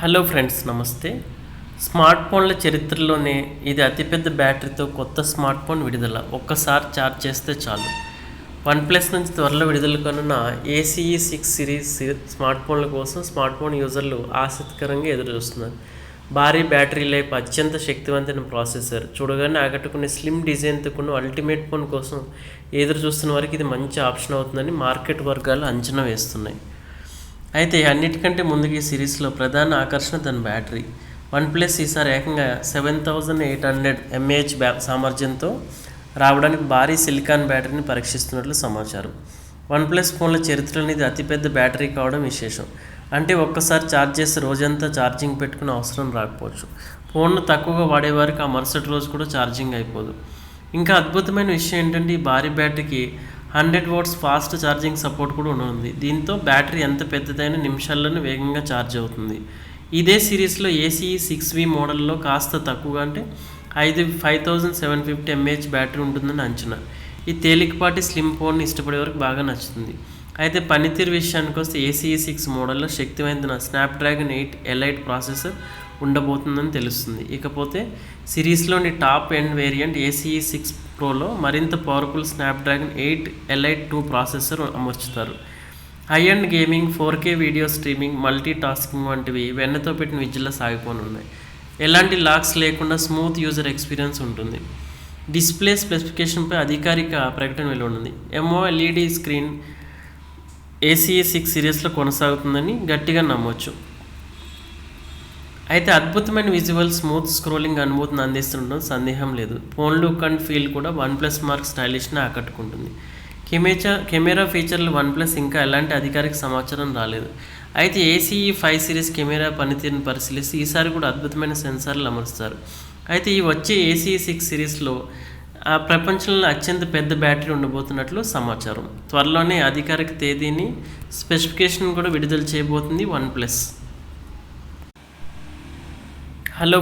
Hello friends నమస్తే. Smart ఫోన్ల చరిత్రలోనే ఇది అతిపెద్ద బ్యాటరీతో కొత్త స్మార్ట్ ఫోన్ విడుదల. ఒక్కసారి ఛార్జ్ చేస్తే చాలు. వన్ ప్లస్ నుంచి త్వరలో విడుదల కనున్న ఏసీఈ సిక్స్ సిరీస్ స్మార్ట్ ఫోన్ల కోసం స్మార్ట్ ఫోన్ యూజర్లు ఆసక్తికరంగా ఎదురుచూస్తున్నారు. భారీ బ్యాటరీ లైఫ్ అత్యంత శక్తివంతమైన ప్రాసెసర్. చూడగానే ఆకట్టుకునే స్లిమ్ డిజైన్తో కూడిన అల్టిమేట్ ఫోన్ కోసం ఎదురు చూస్తున్న వారికి ఇది మంచి ఆప్షన్ అవుతుందని మార్కెట్ వర్గాలు అంచనా వేస్తున్నాయి. అయితే అన్నిటికంటే ముందుగా ఈ సిరీస్లో ప్రధాన ఆకర్షణ దాని బ్యాటరీ. వన్ ప్లస్ ఈసారి ఏకంగా seven thousand eight hundred mAh బ్యా సామర్థ్యంతో రావడానికి భారీ సిలికాన్ బ్యాటరీని పరీక్షిస్తున్నట్లు సమాచారం. వన్ ప్లస్ ఫోన్ల చరిత్రలో ఇది అతిపెద్ద బ్యాటరీ కావడం విశేషం. అంటే ఒక్కసారి ఛార్జ్ చేస్తే రోజంతా ఛార్జింగ్ పెట్టుకునే అవసరం రాకపోవచ్చు. ఫోన్ను తక్కువగా వాడేవారికి ఆ మరుసటి రోజు కూడా ఛార్జింగ్ అయిపోదు. ఇంకా అద్భుతమైన విషయం ఏంటంటే ఈ భారీ బ్యాటరీకి hundred watts fast charging support కూడా ఉండనుంది దీంతో బ్యాటరీ ఎంత పెద్దదైన నిమిషాల్లోనే వేగంగా ఛార్జ్ అవుతుంది. ఇదే సిరీస్లో ఏసీ సిక్స్ వి మోడల్లో కాస్త తక్కువగా అంటే ఐదు five thousand seven fifty mAh battery ఉంటుందని అంచనా. ఈ తేలికపాటి స్లిమ్ ఫోన్ ఇష్టపడే వరకు బాగా నచ్చుతుంది. అయితే పనితీరు విషయానికి వస్తే ఏసీఈ సిక్స్ మోడల్లో శక్తివంతమైన స్నాప్డ్రాగన్ ఎయిట్ ఎలైట్ ప్రాసెసర్ ఉండబోతుందని తెలుస్తుంది. ఇకపోతే సిరీస్లోని top end variant ACE six ప్రోలో మరింత powerful Snapdragon eight elite two processor అమర్చుతారు. High and gaming four K video streaming multi tasking వంటివి వెన్నతో పెట్టిన విద్యలో సాగిపోనున్నాయి. ఎలాంటి లాక్స్ లేకుండా స్మూత్ యూజర్ ఎక్స్పీరియన్స్ ఉంటుంది. డిస్ప్లే స్పెసిఫికేషన్పై అధికారిక ప్రకటన వెలువడింది. ఎంఓఎల్ఈడి స్క్రీన్ ఏసీఏ సిక్స్ సిరీస్లో కొనసాగుతుందని గట్టిగా నమ్మవచ్చు అయితే అద్భుతమైన విజువల్ స్మూత్ స్క్రోలింగ్ అనుభూతిని అందిస్తుండడం సందేహం లేదు. ఫోన్ లుక్ అండ్ ఫీల్ కూడా వన్ ప్లస్ మార్క్ స్టైలిష్ని ఆకట్టుకుంటుంది. కెమెరా కెమెరా ఫీచర్లు వన్ ప్లస్ ఇంకా ఎలాంటి అధికారిక సమాచారం రాలేదు. అయితే ఏసీఈ ఫైవ్ సిరీస్ కెమెరా పనితీరుని పరిశీలిస్తే ఈసారి కూడా అద్భుతమైన సెన్సార్లు అమరుస్తారు. అయితే ఈ వచ్చే ఏసీఈ సిక్స్ సిరీస్లో ఆ ప్రపంచంలో అత్యంత పెద్ద బ్యాటరీ ఉండబోతున్నట్లు సమాచారం. త్వరలోనే అధికారిక తేదీని స్పెసిఫికేషన్ కూడా విడుదల చేయబోతుంది వన్ ప్లస్ హలో